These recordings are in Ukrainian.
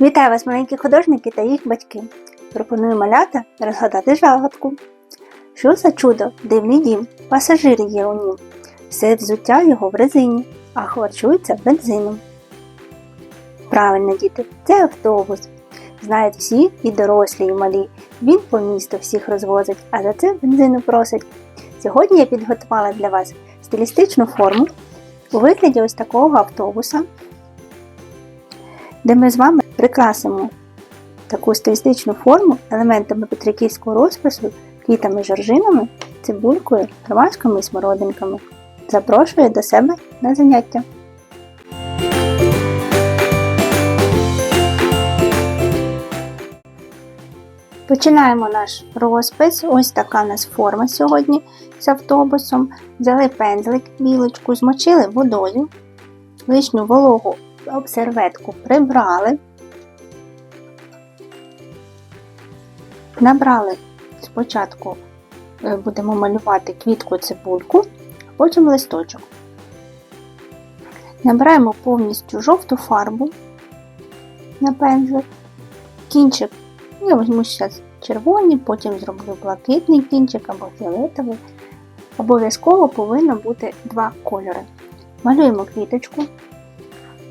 Вітаю вас, маленькі художники та їх батьки. Пропоную малята розгадати загадку. Що за чудо, дивний дім, пасажири є у нім. Все взуття його в резині, а харчується бензином. Правильно, діти, це автобус. Знають всі і дорослі, і малі. Він по місту всіх розвозить, а за це бензину просить. Сьогодні я підготувала для вас стилістичну форму у вигляді ось такого автобуса, де ми з вами прикрасимо таку стилістичну форму елементами петриківського розпису, квітами жоржинами, цибулькою, ромашками і смородинками. Запрошую до себе на заняття. Починаємо наш розпис. Ось така у нас форма сьогодні з автобусом. Взяли пензлик, білочку, змочили водою, лишню вологу об серветку прибрали, набрали спочатку е, будемо малювати квітку цибульку, потім листочок. Набираємо повністю жовту фарбу на пензлик, кінчик, я візьму зараз червоний, потім зроблю блакитний кінчик або фіолетовий. Обов'язково повинно бути два кольори. Малюємо квіточку,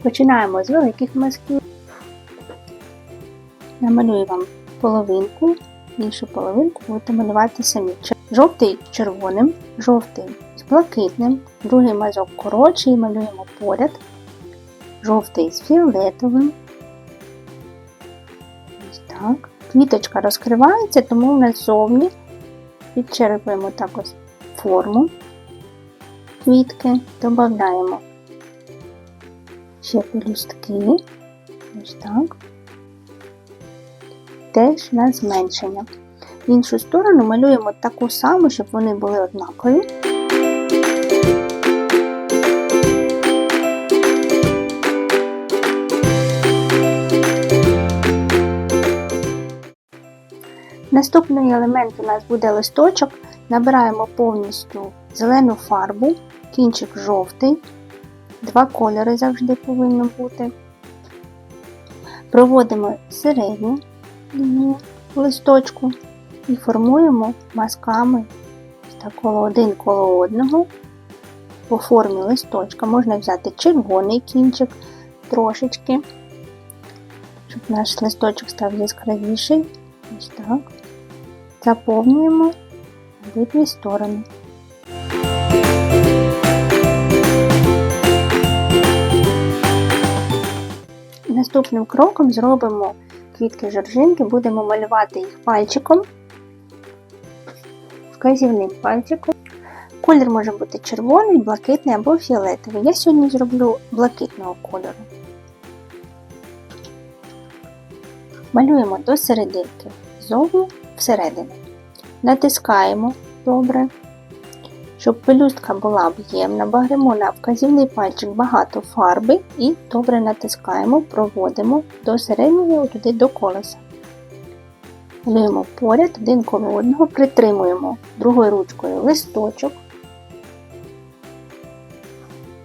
починаємо з великих мазків. Намалюю вам половинку, іншу половинку будете малювати самі. Жовтий з червоним, жовтий з блакитним, другий мазок коротший, малюємо поряд, жовтий з фіолетовим. Ось так. Квіточка розкривається, тому в нас зовні підчерпуємо так ось форму квітки, додаємо ще пелюстки, ось так, теж на зменшення. В іншу сторону малюємо таку саму, щоб вони були однакові. Наступний елемент у нас буде листочок. Набираємо повністю зелену фарбу, кінчик жовтий, два кольори завжди повинно бути. Проводимо середню лінію листочку і формуємо мазками так, коло один коло одного по формі листочка. Можна взяти червоний кінчик трошечки, щоб наш листочок став яскравіший. Ось так. Заповнюємо обидві сторони. Наступним кроком зробимо квітки жоржинки, будемо малювати їх пальчиком, вказівним пальчиком. Колір може бути червоний, блакитний або фіолетовий. Я сьогодні зроблю блакитного кольору. Малюємо до серединки зовні всередину. Натискаємо добре, щоб пелюстка була об'ємна, багремо на вказівний пальчик багато фарби і добре натискаємо, проводимо до середнього туди до колеса. Малюємо поряд один коло одного, притримуємо другою ручкою листочок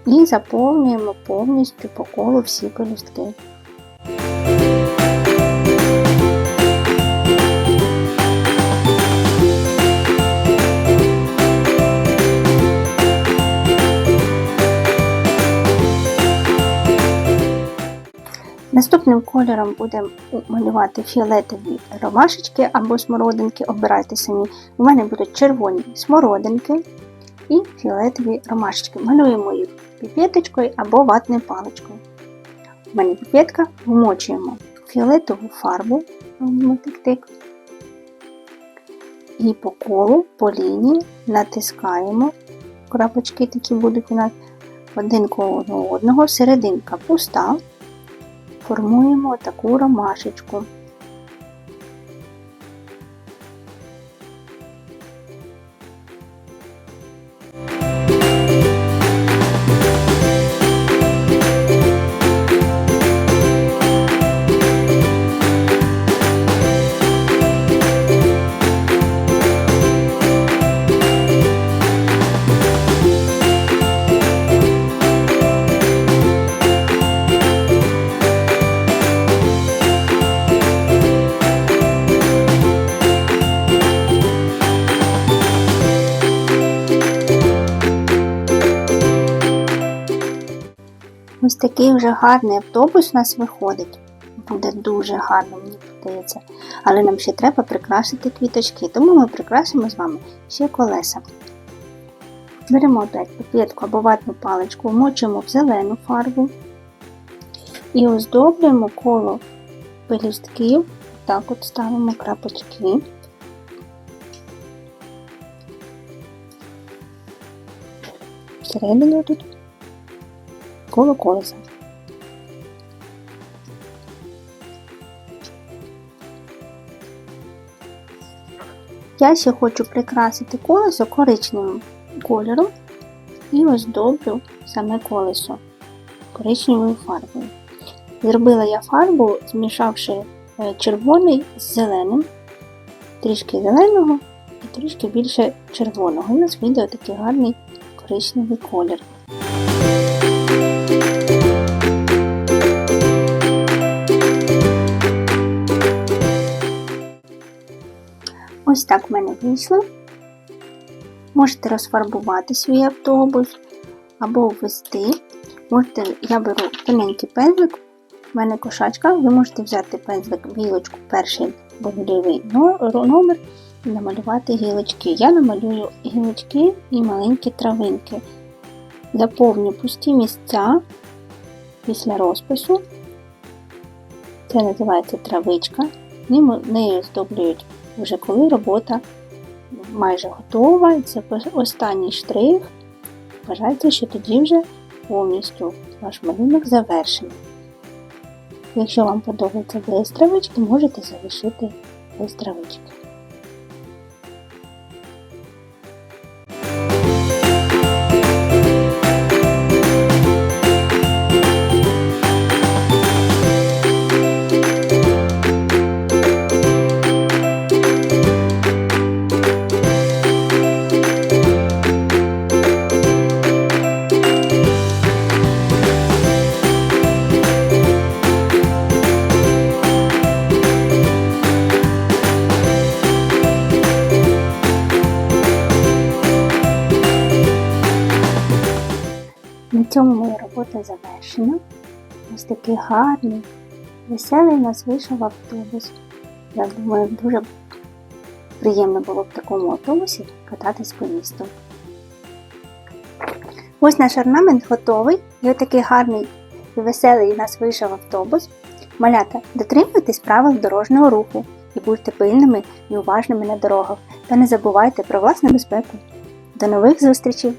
і заповнюємо повністю по колу всі пелюстки. Наступним кольором будемо малювати фіолетові ромашечки або смородинки, обирайте самі. У мене будуть червоні смородинки і фіолетові ромашечки. Малюємо їх піпеточкою або ватною паличкою. У мене піпетка, вмочуємо фіолетову фарбу, тик-тик, і по колу, по лінії натискаємо. Крапочки такі будуть у нас один коло одного, серединка пуста формуємо таку ромашечку. Такий вже гарний автобус у нас виходить. Буде дуже гарно, мені подається. Але нам ще треба прикрасити квіточки, тому ми прикрасимо з вами ще колеса. Беремо опять папірку або ватну паличку, вмочимо в зелену фарбу і оздоблюємо коло пелюстків. Так от ставимо крапочки. Всередину тут коло колеса. Я ще хочу прикрасити колесо коричневим кольором і оздоблю саме колесо коричневою фарбою. Зробила я фарбу, змішавши е, червоний з зеленим, трішки зеленого і трішки більше червоного. У нас вийде такий гарний коричневий колір. Ось так в мене вийшло. Можете розфарбувати свій автобус або ввести. Можете, я беру тоненький пензлик, в мене кошачка, ви можете взяти пензлик, гілочку, перший бойовий номер і намалювати гілочки. Я намалюю гілочки і маленькі травинки. Заповню пусті місця після розпису. Це називається травичка. Нею оздоблюють вже коли робота майже готова. Це останній штрих. Вважайте, що тоді вже повністю ваш малюнок завершений. Якщо вам подобаються без можете залишити без цьому моя робота завершена. Ось такий гарний, веселий нас вийшов автобус. Я думаю, дуже приємно було в такому автобусі кататись по місту. Ось наш орнамент готовий. І отакий гарний і веселий у нас вийшов автобус. Малята, дотримуйтесь правил дорожнього руху і будьте пильними і уважними на дорогах. Та не забувайте про власну безпеку. До нових зустрічей!